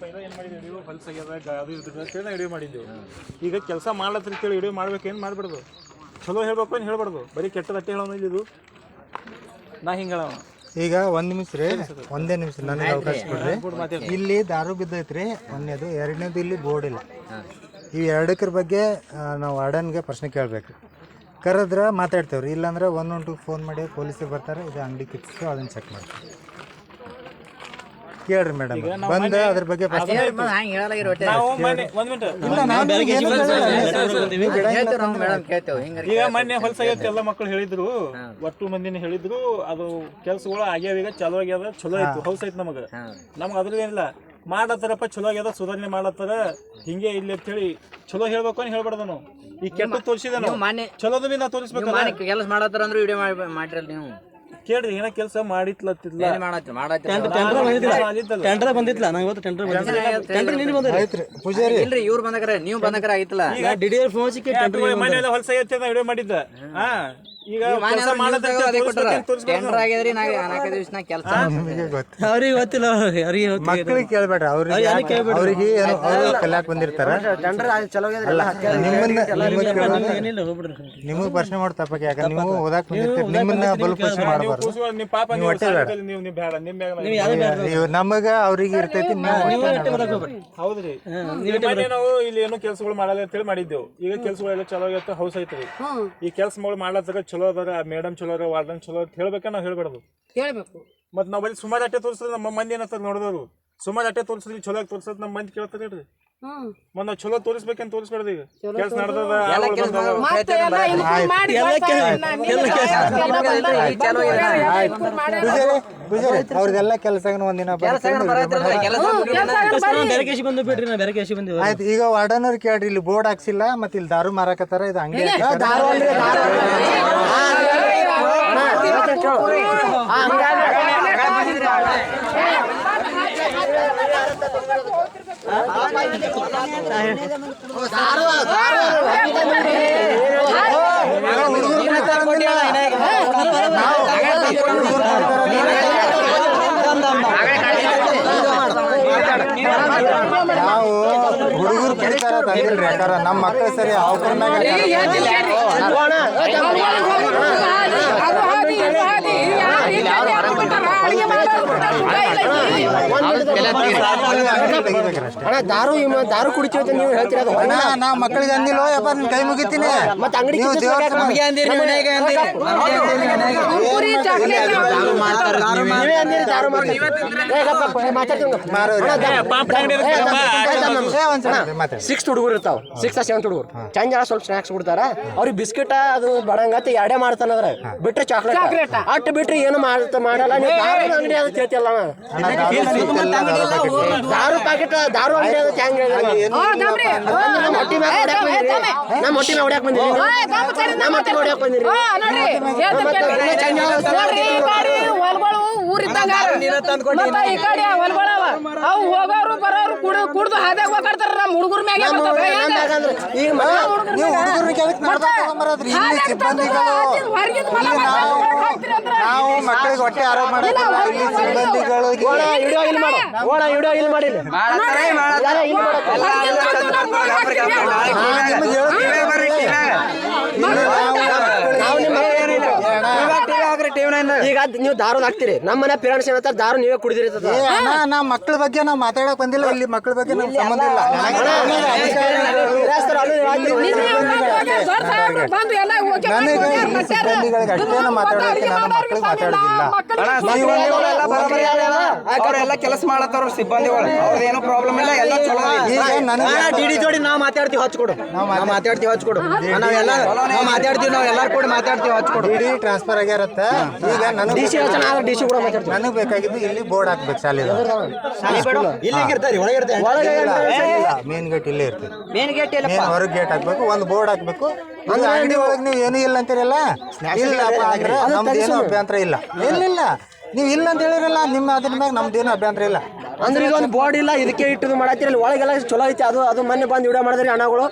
ಪೈಲ ಏನು ಮಾಡಿದ್ವಿ? ವಿಡಿಯೋ ಹೊಲಸಾಗ್ಯದ ಗ- ಅದು ಇರ್ತದೆ ಅಂತೇಳಿ ನಾವು ವಿಡಿಯೋ ಮಾಡಿದ್ದೆವು ಈಗ ಕೆಲಸ ಮಾಡ್ಲತ್ತಿರ ಕೇಳಿ ವಿಡಿಯೋ ಏನು ಮಾಡ್ಬಾರ್ದು ಚಲೋ ಹೇಳ್ಬೇಕು ಏನು ಹೇಳ್ಬಾರ್ದು? ಬರೀ ಕೆಟ್ಟದಟ್ಟೆ ಹೇಳೋನಿಲ್ಲ ಇದು. ನಾ ಹಿಂಗೆ ಈಗ ಒಂದ್ ನಿಮಿಷ ರೀ ಒಂದೇ ನಿಮಿಷ ನನಗೆ ಅವಕಾಶ ಕೊಡ್ರಿ. ಇಲ್ಲಿ ದಾರು ಬಿದ್ದೈತ್ರಿ ಒಂದೇದು ಎರಡನೇದು ಇಲ್ಲಿ ಬೋರ್ಡ್ ಇಲ್ಲ. ಈ ಎರಡಕ್ಕರ ಬಗ್ಗೆ ಆ, ನಾವು ವಾರ್ಡನ್ಗೆ ಪ್ರಶ್ನೆ ಕೇಳ್ಬೇಕು. ಕರೆದ್ರೆ ಮಾತಾಡ್ತೇವ್ರಿ ಇಲ್ಲಾಂದ್ರೆ ಒನ್ ಒನ್ ಟು ಫೋನ್ ಮಾಡಿ ಪೊಲೀಸರು ಬರ್ತಾರೆ ಇದು ಅಂಗಡಿ ಕಿತ್ತು ಅದನ್ನು ಚೆಕ್ ಮಾಡ್ತೀವಿ. ಕೇಳ್ರಿ ಮೇಡಮ್ ಬಂದ ಅದ್ರ ಬಗ್ಗೆ ಪ್ರಶ್ನೆ ನಾವು ಮೊನ್ನೆ ಒಂದು ಮಿನಿಟ್ ಇಲ್ಲ ನಾನು ಏನೂ ಈಗ ಮೊನ್ನೆ ಹೊಲಸಾಗೈತೆ ಎಲ್ಲ ಮಕ್ಕಳು ಹೇಳಿದ್ರು ಒಟ್ಟು ಮಂದಿನ ಹೇಳಿದ್ರು ಅದು ಕೆಲ್ಸಗಳು ಆಗ್ಯಾವ ಈಗ ಚಲೋ ಆಗ್ಯಾದ ಚಲೋ ಆಯ್ತು ಹೌಸ್ ಐತಿ ನಮಗ. ನಮ್ಗ ಅದ್ರದೇನಿಲ್ಲ ಮಾಡತ್ತಾರಪ್ಪ ಚಲೋ ಆಗ್ಯದ ಸುಧಾರಣೆ ಮಾಡತ್ತಾರ ಹಿಂಗೆ ಇಲ್ಲಿ ಅಂತ ಹೇಳಿ ಚಲೋ ಹೇಳ್ಬೇಕು ಅಂತ ಹೇಳ್ಬಾರ್ದು ನಾವು ಈ ಕೆಟ್ಟ ತೋರಿಸಿದ ನಾವು ಮಾನ್ಯ ಚಲೋದು ಬಿ ನಾ ತೋರಿಸ್ಬೇಕಲ್ಲ ಕೆಲಸ ಮಾಡತ್ತಾರ ಅಂದ್ರೆ ವಿಡಿಯೋ ಮಾಡಿ ಮಾಡಿರಲ್ಲ ನೀವು. ಕೇಳ್ರಿ ಏನ ಕೆಲಸ ಮಾಡತ್ತಿ ಟೆಂಡರ್ ಬಂದಿತ್ತಲ್ಲ ನಂಗೆ ಇವತ್ತು ಟೆಂಡರ್ ಟೆಂಡರ್ ನೀನು ಬಂದ ಆಯ್ತ್ರಿ ಪೂಜಾರಿ. ಇಲ್ರಿ ಇವ್ರು ಬಂದಕರ ನೀವು ಬಂದಕರ ಆಗಿತ್ತಲ್ಲ. ಡಿ ಡಿ ಫೋನ್ ಸಿಕ್ಕಿ ಮನೆ ಎಲ್ಲ ಹೊಲಸಾಗೈತೆ ನಾ ವಿಡಿಯೋ ಮಾಡಿದ್ದ? ಹಾ. ಈಗ ಕೆಲಸ ಟೆಂಡರ್ ಆಗ್ಯದ್ರಿ ನಾ ನಾಲ್ಕೈದು ದಿವಸ ನಾ ಕೆಲಸ? ನಿಮಗೆ ಗೊತ್ತು ಅವ್ರಿಗೆ ಗೊತ್ತಿಲ್ಲ ಅವ್ರಿಗೆ ಅವ್ರಿಗೆ ಗೊತ್ತಿಲ್ಲ. ಮಕ್ಕಳಿಗೆ ಕೇಳ್ಬೇಡ್ರಿ ಅವ್ರಿಗೆ ಅವ್ರಿಗೆ ಏನು ಅವರು ಕಲ್ಯಾಕ್ ಬಂದಿರ್ತಾರ. ಅಲ್ಲ ನಿಮ್ಮನ್ನ ನಿಮ್ಮನ್ನ ಕೇಳೋದು ಏನಿಲ್ಲ ಹೋಗ್ಬಿಡ್ರಿ ನಿಮಗೆ ಪ್ರಶ್ನೆ ಮಾಡಿ ತಪ್ಪಕ್ಕೆ ಯಾಕಂದ್ರೆ ನೀವು ಓದಾಕ್ ಬಂದಿರ್ತೀರಿ ನಿಮ್ಮನ್ನ ಬಲು ಪ್ರಶ್ನೆ ಮಾಡಬಾರ್ದು. ನೀವು ಪಾಪ ನೀವು ನೀವು ನೀವು ಬೇಡ ನಿಮ್ಮ ಮ್ಯಾಗ ನಮಗ ಅವ್ರಿಗೆ ಇರ್ತೈತಿ ನೀವು ಹೌದ್ರಿ. ನಾವು ಇಲ್ಲಿ ಏನೋ ಕೆಲಸಗಳು ಮಾಡಲ್ಲ ಅಂತ ಹೇಳಿ ಮಾಡಿದ್ದೆವು. ಈಗ ಕೆಲಸಗಳೆಲ್ಲ ಚಲೋ ಆಗತ್ತೆ ಹೌಸ್ ಐತ್ರಿ. ಈ ಕೆಲಸಗಳು ಮಾಡ್ಲತ್ತಾಗ ಚಲೋ ಅದಾರ ಮೇಡಮ್ ಚಲೋ ಅದ ವಾರ್ಡನ್ ಚಲೋ ಅಂತ ಹೇಳ್ಬೇಕ ನಾವು ಹೇಳ್ಬಾರ್ದು. ಹೇಳ್ಬೇಕು. ನಾವ್ ಬರೀ ಸುಮಾರು ಅಟ್ಟೆ ತೋರಿಸಿದ್ರೆ ನಮ್ಮ ಮಂದಿ ಏನಂತ ನೋಡಿದವರು ಸುಮಾರು ಅಟ್ಟೆ ತೋರಿಸಿದ್ರಿ ಚಲೋ ಆಗಿ ತೋರಿಸೋದು ನಮ್ಮ ಮಂದಿ ಕೇಳ್ತಾರೆ ಹೇಳ್ರಿ ಮತ್ ನಾವ್ ಚಲೋ ತೋರಿಸ್ಬೇಕಂತ ಈಗ ಕೆಲಸ ನಡೆದದ ಕೆಲಸ ಒಂದಿನ ಬೇರೆ ಕೇಸಿ ಬಂದು ಬಿಡ್ರಿ ನಾ ಬೇರೆ ಕೇಸಿ ಬಂದಿವಿ ಆಯ್ತು ಈಗ ವಾರ್ಡನರ್ ಕೇಳ್ರಿ ಇಲ್ಲಿ ಬೋರ್ಡ್ ಹಾಕ್ಸಿಲ್ಲ ಮತ್ತೆ ಇಲ್ಲಿ ದಾರು ಮಾರಾಕತ್ತಾರ ಇದು ಅಂಗಡಿ ನಾವು ಹುಡುಗರು ಕುಡಿತಾರ ತಂದಿಲ್ರಿ ಯಾಕಾರ ನಮ್ಮ ಮಕ್ಕಳು ಸರಿ ಅವ್ರ ಅಣ್ಣ ದಾರು ಇವ- ದಾರು ಕುಡಿತೀವಿ ಅಂತ ನೀವು ಹೇಳ್ತೀರ? ಅದು ನಾ ಮಕ್ಕಳಿಗೆ ಅಂದಿಲ್ಲೋ ಯಪ್ಪ ನಿನ್ ಕೈ ಮುಗಿತೀನಿ. ಮತ್ತೆ ಅಂಗಡಿ ನೀವು ದೇವ್ರ ಅಂದಿರಿ ಸಿಕ್ಸ್ ಹುಡುಗರು ಇರ್ತಾವ. ಸಿಕ್ಸ್ ಸೆವೆಂತ್ ಹುಡುಗರು. ಚಂಜ ಸ್ವಲ್ಪ ಸ್ನಾಕ್ಸ್ ಕೊಡ್ತಾರ. ಅವ್ರಿಗೆ ಬಿಸ್ಕಿಟ್ ಅದು ಬಡಂಗತ್ತೆ ಎರಡೇ ಮಾಡ್ತಾನದ್ರ. ಬಿಟ್ರೆ ಚಾಕ್ಲೇಟ್ ಅಟ್ ಬಿಟ್ರೆ ಏನು ಮಾಡ್ತ ಮಾಡಲ್ಲ ನೀವು ದಾರು ಅಂಗಡಿ ಅದು ದಾರು ಪ್ಯಾಕೆಟ್ ದಾರು ಅಂಗಡಿ ನಮ್ಮ ಹೊಟ್ಟಿ ಮ್ಯಾಗ ಹೊಡ್ಯಾಕ್ ಬಂದಿರಿ. ನಮ್ಮ ಹೊಟ್ಟಿ ಮ್ಯಾಗ ಹೊಡ್ಯಾಕ್ ಬಂದಿರಿ. ನಮ್ಮ ಹೊಟ್ಟಿ ಮ್ಯಾಗ ಹೊಡ್ಯಾಕ್ ಬಂದಿರಿ. ಹೊಲ್ಗಳು ಊರಿದ್ದಂಗ ಈ ಕಡೆ ಹೊಲ್ಗಳವ. ಅವು ಹೋಗೋರು ಬರೋರು ಕುಡ್ ಕುಡ್ದು ಹಾದ್ಯಾಗ ಹೋಗಾಡ್ತಾರ ನಮ್ಮ ಹುಡುಗರ ಮ್ಯಾಗೆ. ಈಗ ನೀವು ಹುಡುಗರು ನಡ್ದಾಕ್ ತಗೊಂಬರೋದ್ರಿ ಇಲ್ಲಿ ಸಿಬ್ಬಂದಿಗಳು ನಾವು ಮಕ್ಕಳಿಗೆ ಹೊಟ್ಟೆ ಆರೋಪ ಮಾಡಬೇಕಲ್ಲ ಇಲ್ಲಿ ಸಿಬ್ಬಂದಿಗಳಿಗೆ ಓಣ ವಿಡಿಯೋ ಇಲ್ಲಿ ಮಾಡಿ. ವಿಡಿಯೋ ಇಲ್ಲಿ ಮಾಡಿಲ್ಲ ಯಾರ ಇಲ್ಲಿ ಮಾಡಕ್ಕೆ? ಹೊರಗಿಂದ ಬಂದು ನಮ್ಮ ಮನೆ ಹಾಕ್ತೀರಿ ಅಂದ್ರ? ನಾವು ನಿಮ್ಮ ಈಗ ಅದ್ ನೀವು ದಾರು ಹಾಕ್ತೀರಿ ನಮ್ಮ ಮನೆ ಪೇರೆಂಟ್ಸ್ ಏನಂತಾರೆ ದಾರು ನೀವೇ ಕುಡಿದಿರಿ. ಏ ಅಣ್ಣ ನಾ ಮಕ್ಕಳ ಬಗ್ಗೆ ನಾವು ಮಾತಾಡಕ್ ಬಂದಿಲ್ಲ ಇಲ್ಲಿ ಮಕ್ಕಳ ಬಗ್ಗೆ ನಮ್ಗೆ ಸಂಬಂಧ ಇಲ್ಲ ನನಗೆ ಹೋಗ್ಯಾರ ಇಲ್ಲಿ ಮತ್ಯಾರ? ಸಿಬ್ಬಂದಿಗಳಿಗೆ ಅಷ್ಟೇ ಇದು ಮಾತಾಡೋಕೆ ನಾನು ಮಕ್ಕಳಿಗೆ ಮಾತಾಡೋದಿಲ್ಲ ಅವರೆಲ್ಲ ಕೆಲಸ ಮಾಡತ್ತವ್ರ ಸಿಬ್ಬಂದಿಗಳು ಅವ್ರದ್ದೇನು ಪ್ರಾಬ್ಲಮ್ ಇಲ್ಲ ಎಲ್ಲ ಚಲೋ ಐತಿ. ಈಗ ನನಗೆ ಡಿಡಿ ಜೋಡಿ ನಾವು ಮಾತಾಡ್ತೀವಿ ಹಚ್ಕೊಡು ನಾವು ನಾವು ಮಾತಾಡ್ತೀವಿ ಹಚ್ಕೊಡು ನಾವೆಲ್ಲ ನಾವು ಮಾತಾಡ್ತೀವಿ ನಾವು ಎಲ್ಲಾರು ಕೂಡ ಮಾತಾಡ್ತೀವಿ ಹಚ್ಕೊಡು ಡಿ ಟ್ರಾನ್ಸ್ಫರ್ ಆಗ್ಯಾರತ್ತ ಈಗ ನನಗೆ D C DC D C ಕೂಡ ಮಾತಾಡ್ತೀನಿ ನನಗೆ ಬೇಕಾಗಿದ್ದು ಇಲ್ಲಿ ಬೋರ್ಡ್ ಹಾಕ್ಬೇಕು ಶಾಲೆ ಮೇನ್ ಗೇಟ್ ಇಲ್ಲೇ ಇರ್ತದೆ ಮೇನ್ ಗೇಟ್ ಇಲ್ಲ ಹೊರಗೆ ಗೇಟ್ ಹಾಕ್ಬೇಕು ಒಂದು ಬೋರ್ಡ್ ಹಾಕ್ಬೇಕು. ಒಂದು ಅಂಗಡಿ ಒಳಗೆ ನೀವು ಏನು ಇಲ್ಲ ಅಂತೀರಲ್ಲ? ಇಲ್ಲಪ್ಪ ಅಂದ್ರೆ ನಮ್ದೇನು ಅಭ್ಯಂತರ ಇಲ್ಲ. ಇಲ್ಲ ಇಲ್ಲ ನೀವು ಇಲ್ಲ ಅಂತ ಹೇಳಿರಲ್ಲ ನಿಮ್ಮ ಅದ್ರ ಮ್ಯಾಗ ನಮ್ದೇನು ಅಭ್ಯಂತರ ಇಲ್ಲ. ಅಂದ್ರೆ ಇದೊಂದು ಬೋರ್ಡ್ ಇಲ್ಲ ಇದಕ್ಕೆ ಇಟ್ಟು ಮಾಡತ್ತೀರಿ ಅಲ್ಲಿ ಒಳಗೆಲ್ಲ ಚಲೋ ಐತಿ ಅದು ಅದು ಮೊನ್ನೆ ಬಂದು ವಿಡಿಯೋ ಮಾಡಿದ್ರಿ ಅಣ್ಣಗಳು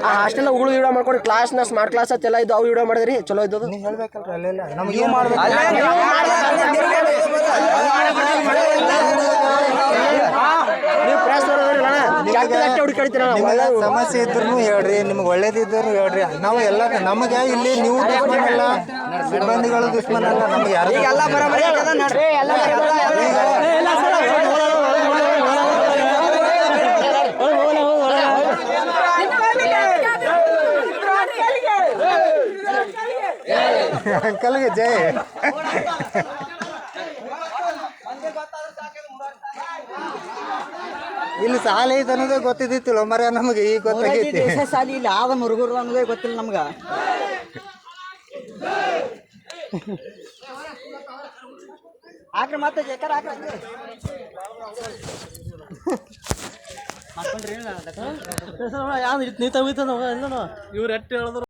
ಆ ಹಾಸ್ಟೆಲ್ ಉಗುಳು ವಿಡಿಯೋ ಮಾಡ್ಕೊಂಡು ಕ್ಲಾಸ್ನ ಸ್ಮಾರ್ಟ್ ಕ್ಲಾಸ್ ಎಲ್ಲ ಇದ್ದು ಅವು ವಿಡಿಯೋ ಮಾಡಿದ್ರಿ ಚಲೋ ಇದ್ದದು ಹೇಳ್ಬೇಕಲ್ರಿ ಅಲ್ಲೆಲ್ಲ ನಮ್ಗೆ ಏನು ಸಮಸ್ಯೆ ಇದ್ರು ಹೇಳ್ರಿ ನಿಮ್ಗೆ ಒಳ್ಳೇದಿದ್ರು ಹೇಳ್ರಿ ನಾವು ಎಲ್ಲ ನಮಗೆ ಇಲ್ಲಿ ನೀವು ದುಶ್ಮನ್ ಅಲ್ಲ ಸಿಬ್ಬಂದಿಗಳು ದುಶ್ಮನ್ ಅಲ್ಲ ನಮ್ಗೆ ಯಾರು ಎಲ್ಲ ಬರೋಬರಿ ಆಗ್ಯದ ನೋಡ್ರಿ ಅಂಕಲ್ಗೆ ಜಯ. ಇಲ್ಲಿ ಸಾಲ ಐತೆ ಅನ್ನೋದೇ ಗೊತ್ತಿದ್ದಿತ್ತಿಲ್ಲ ಮರ ನಮಗೆ ಈಗ ಗೊತ್ತಾಗೈತಿ. ಸಾಲಿ ಇಲ್ಲಿ ಆದ ಮುರುಗುರು ಅನ್ನೋದೇ ಗೊತ್ತಿಲ್ಲ ನಮ್ಗ. ಹಾಕ್ರಿ ಮತ್ತೆ ಜೇಕರ್ ಹಾಕ್ರಿ ಯಾವ್ದು ನೀ ತಗೋಯ್ತಾನ ಇವ್ರು ಎಟ್ಟು ಹೇಳಿದ್ರು.